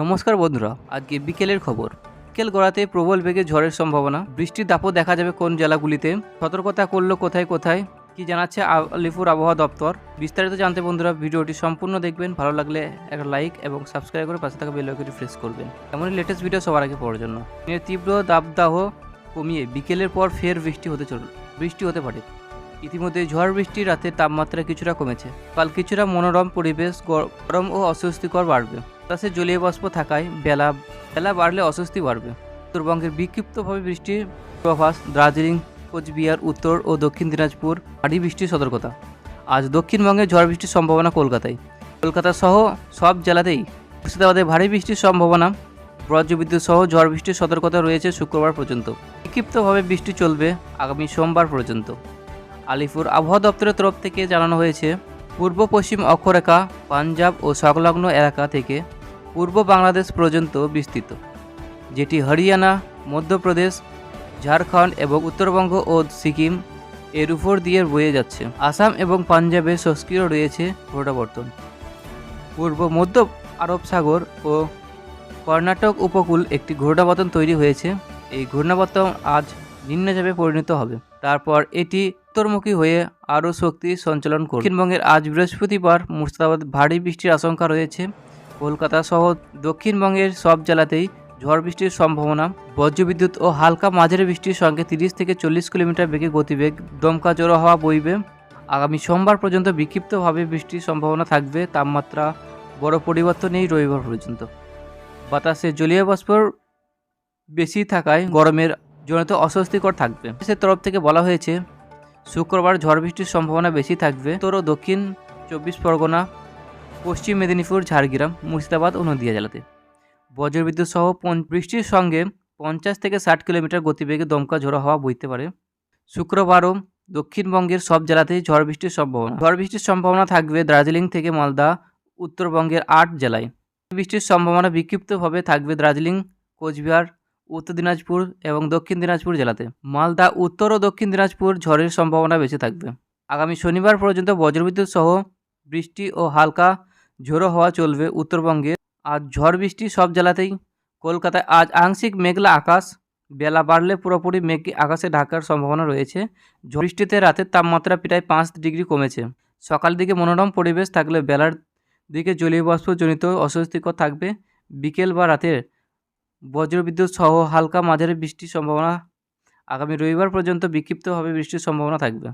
নমস্কার বন্ধুরা, আজকে বিকেলের খবর। বিকেল গড়াতে প্রবল বেগে ঝড়ের সম্ভাবনা। বৃষ্টির দাপও দেখা যাবে কোন জেলাগুলিতে। সতর্কতা করল কোথায় কোথায়, কি জানাচ্ছে আলিপুর আবহাওয়া দপ্তর? বিস্তারিত জানতে বন্ধুরা, ভিডিওটি সম্পূর্ণ দেখবেন। ভালো লাগলে একটা লাইক এবং সাবস্ক্রাইব করে পাশে থাকা বেল আইকনটি প্রেস করবেন। এমনই লেটেস্ট ভিডিও সবার আগে পড়ার জন্য। তীব্র দাবদাহ কমিয়ে বিকেলের পর ফের বৃষ্টি হতে চল, বৃষ্টি হতে পারে। ইতিমধ্যে ঝড় বৃষ্টির রাতে তাপমাত্রা কিছুটা কমেছে। কাল কিছুটা মনোরম পরিবেশ গরম ও অস্বস্তিকর বাড়বে। বাতাসে জলীয় বাষ্প থাকায় বেলা বেলা বাড়লে অস্বস্তি বাড়বে। উত্তরবঙ্গের বিক্ষিপ্তভাবে বৃষ্টির প্রভাস দার্জিলিং, কোচবিহার, উত্তর ও দক্ষিণ দিনাজপুর ভারী বৃষ্টির সতর্কতা। আজ দক্ষিণবঙ্গে ঝড় বৃষ্টির সম্ভাবনা কলকাতায়। কলকাতা সহ সব জেলাতেই মুর্শিদাবাদে ভারী বৃষ্টির সম্ভাবনা। বজ্রবিদ্যুৎ সহ ঝড় বৃষ্টির সতর্কতা রয়েছে শুক্রবার পর্যন্ত। বিক্ষিপ্তভাবে বৃষ্টি চলবে আগামী সোমবার পর্যন্ত। আলিপুর আবহাওয়া দপ্তরের তরফ থেকে জানানো হয়েছে পূর্ব পশ্চিম অক্ষরেখা, পাঞ্জাব ও সংলগ্ন এলাকা থেকে পূর্ব বাংলাদেশ পর্যন্ত বিস্তৃত, যেটি হরিয়ানা, মধ্যপ্রদেশ, ঝাড়খণ্ড এবং উত্তরবঙ্গ ও সিকিম এর উপর দিয়ে বয়ে যাচ্ছে। আসাম এবং পাঞ্জাবে সক্রিয় রয়েছে ঘূর্ণাবর্তন পূর্ব মধ্য আরব সাগর ও কর্ণাটক উপকূল একটি ঘূর্ণাবর্তন তৈরি হয়েছে। এই ঘূর্ণাবর্তন আজ নিম্নচাপে পরিণত হবে। তারপর এটি উত্তরমুখী হয়ে আরও শক্তি সঞ্চালন করবে। দক্ষিণবঙ্গের আজ বৃহস্পতিবার মুর্শিদাবাদ ভারী বৃষ্টির আশঙ্কা রয়েছে। কলকাতা সহ দক্ষিণবঙ্গের সব জেলাতেই ঝড় বৃষ্টির সম্ভাবনা। বজ্রবিদ্যুৎ ও হালকা মাঝারি বৃষ্টির সঙ্গে তিরিশ থেকে চল্লিশ কিলোমিটার বেগে গতিবেগ দমকা জোড়ো হওয়া বইবে। আগামী সোমবার পর্যন্ত বিক্ষিপ্তভাবে বৃষ্টির সম্ভাবনা থাকবে। তাপমাত্রা বড় পরিবর্তন নেই রবিবার পর্যন্ত। বাতাসে জলীয় বাষ্পর বেশি থাকায় গরমের জনিত অস্বস্তিকর থাকবে। দেশের তরফ থেকে বলা হয়েছে শুক্রবার ঝড় বৃষ্টির সম্ভাবনা বেশি থাকবে। ও দক্ষিণ চব্বিশ পরগনা, পশ্চিম মেদিনীপুর, ঝাড়গ্রাম, মুর্শিদাবাদ ও নদিয়া জেলাতে। বজ্রবিদ্যুৎ সহ বৃষ্টির সঙ্গে পঞ্চাশ থেকে ষাট কিলোমিটার গতিবেগে দমকা ঝোড়ো হাওয়া বইতে পারে। শুক্রবারও দক্ষিণবঙ্গের সব জেলাতেই ঝড় বৃষ্টির সম্ভাবনা। ঝড় বৃষ্টির সম্ভাবনা থাকবে দার্জিলিং থেকে মালদা, উত্তরবঙ্গের আট জেলায়। বৃষ্টির সম্ভাবনা বিক্ষিপ্তভাবে থাকবে দার্জিলিং, কোচবিহার উত্তর দিনাজপুর এবং দক্ষিণ দিনাজপুর জেলাতে। মালদা, উত্তর ও দক্ষিণ দিনাজপুর ঝড়ের সম্ভাবনা বেশি থাকবে। আগামী শনিবার পর্যন্ত বজ্রবিদ্যুৎ সহ বৃষ্টি ও হালকা ঝোড়ো হওয়া চলবে উত্তরবঙ্গে। আর ঝড় বৃষ্টি সব জেলাতেই। কলকাতায় আজ আংশিক মেঘলা আকাশ। বেলা বাড়লে পুরোপুরি মেঘ আকাশে ঢাকার সম্ভাবনা রয়েছে। বৃষ্টিতে রাতের তাপমাত্রা প্রায় পাঁচ ডিগ্রি কমেছে। সকাল দিকে মনোরম পরিবেশ থাকলে বেলার দিকে জলীয় বাষ্পজনিত অস্বস্তিকর থাকবে। বিকেল বা রাতের বজ্রবিদ্যুৎ সহ হালকা মাঝারি বৃষ্টির সম্ভাবনা আগামী রবিবার পর্যন্ত বিক্ষিপ্তভাবে বৃষ্টির সম্ভাবনা থাকবে।